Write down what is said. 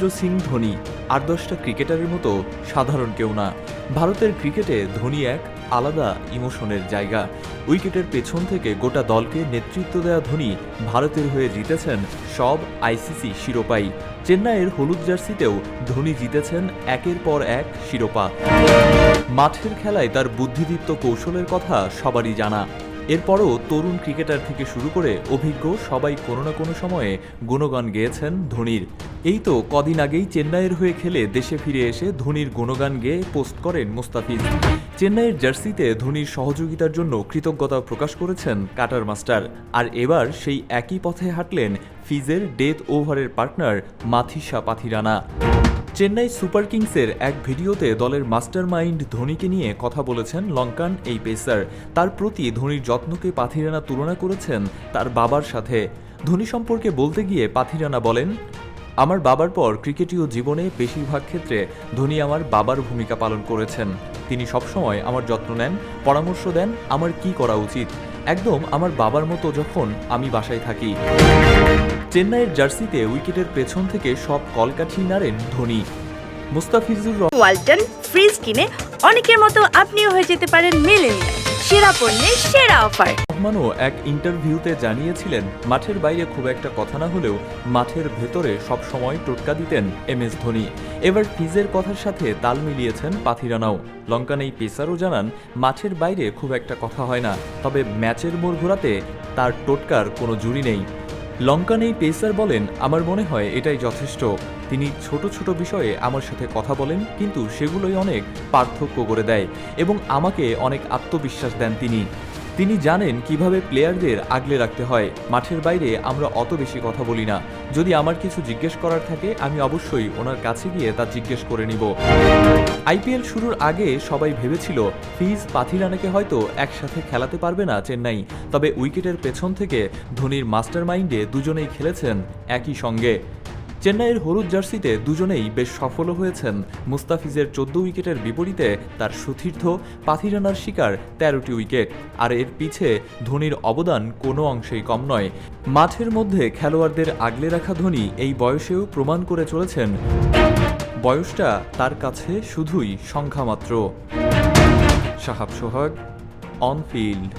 মহেন্দ্র সিং ধোনি, আর দশটা ক্রিকেটারের মতো সাধারণ কেউ না। ভারতের ক্রিকেটে ধোনি এক আলাদা ইমোশনের জায়গা। উইকেটের পেছন থেকে গোটা দলকে নেতৃত্ব দেওয়া ধোনি ভারতের হয়ে জিতেছেন সব আইসিসি শিরোপাই। চেন্নাইয়ের হলুদ জার্সিতেও ধোনি জিতেছেন একের পর এক শিরোপা। মাঠের খেলায় তার বুদ্ধিদীপ্ত কৌশলের কথা সবারই জানা। এরপরও তরুণ ক্রিকেটার থেকে শুরু করে অভিজ্ঞ সবাই কোনো না কোনো সময়ে গুণগান গেয়েছেন ধোনির। এই তো কদিন আগেই চেন্নাইয়ের হয়ে খেলে দেশে ফিরে এসে ধোনির গুণগান গেয়ে পোস্ট করেন মুস্তাফিজ। চেন্নাইয়ের জার্সিতে ধোনির সহযোগিতার জন্য কৃতজ্ঞতা প্রকাশ করেছেন কাটার মাস্টার। আর এবার সেই একই পথে হাঁটলেন ফিজের ডেথ ওভারের পার্টনার মাথিসা পাথিরানা। চেন্নাই সুপার কিংসের এক ভিডিওতে দলের মাস্টার মাইন্ড ধোনিকে নিয়ে কথা বলেছেন লঙ্কান এই পেসার। তার প্রতি ধোনির যত্নকে পাথিরানা তুলনা করেছেন তার বাবার সাথে। ধোনি সম্পর্কে বলতে গিয়ে পাথিরানা বলেন, আমার বাবার পর ক্রিকেটীয় জীবনে বেশিরভাগ ক্ষেত্রে ধোনি আমার বাবার ভূমিকা পালন করেছেন। তিনি সবসময় আমার যত্ন নেন, পরামর্শ দেন, আমার কি করা উচিত। একদম আমার বাবার মতো যখন আমি বাসায় থাকি। চেন্নাইয়ের জার্সিতে উইকেটের পেছন থেকে সব কলকাঠি নাড়েন ধোনি। মুস্তাফিজুর ওয়ালটন ফ্রিজ কিনে অনেকের মতো আপনিও হয়ে যেতে পারেন মিলেনিয়াল। সেরা পণ্যের সেরা অফার। রহমানও এক ইন্টারভিউতে জানিয়েছিলেন মাঠের বাইরে খুব একটা কথা না হলেও মাঠের ভেতরে সব সময় টোটকা দিতেন এম এস ধোনি। এবার ফিজের কথার সাথে তাল মিলিয়েছেন পাথিরানাও লঙ্কান এই পেসারও জানান মাঠের বাইরে খুব একটা কথা হয় না তবে ম্যাচের মোড় ঘোরাতে তার টোটকার কোনো জুড়ি নেই। লঙ্কান এই পেসার বলেন, আমার মনে হয় এটাই যথেষ্ট। তিনি ছোট ছোট বিষয়ে আমার সাথে কথা বলেন, কিন্তু সেগুলোই অনেক পার্থক্য করে দেয় এবং আমাকে অনেক আত্মবিশ্বাস দেন তিনি। তিনি জানেন কীভাবে প্লেয়ারদের আগলে রাখতে হয়। মাঠের বাইরে আমরা অত বেশি কথা বলি না। যদি আমার কিছু জিজ্ঞেস করার থাকে, আমি অবশ্যই ওনার কাছে গিয়ে তা জিজ্ঞেস করে নিব। আইপিএল শুরুর আগে সবাই ভেবেছিল, ফিজ পাথিরানাকে হয়তো একসাথে খেলাতে পারবে না চেন্নাই। তবে উইকেটের পেছন থেকে ধোনির মাস্টার মাইন্ডে দুজনেই খেলেছেন একই সঙ্গে। চেন্নাইয়ের হলুদ জার্সিতে দুজনেই বেশ সফলও হয়েছেন। মুস্তাফিজের চোদ্দ উইকেটের বিপরীতে তার সুতীর্থ পাথিরানার শিকার তেরোটি উইকেট। আর এর পিছে ধোনির অবদান কোনো অংশেই কম নয়। মাঠের মধ্যে খেলোয়াড়দের আগলে রাখা ধোনি এই বয়সেও প্রমাণ করে চলেছেন। বয়সটা তার কাছে শুধুই সংখ্যা মাত্র সাহাব সোহাগ অন ফিল্ড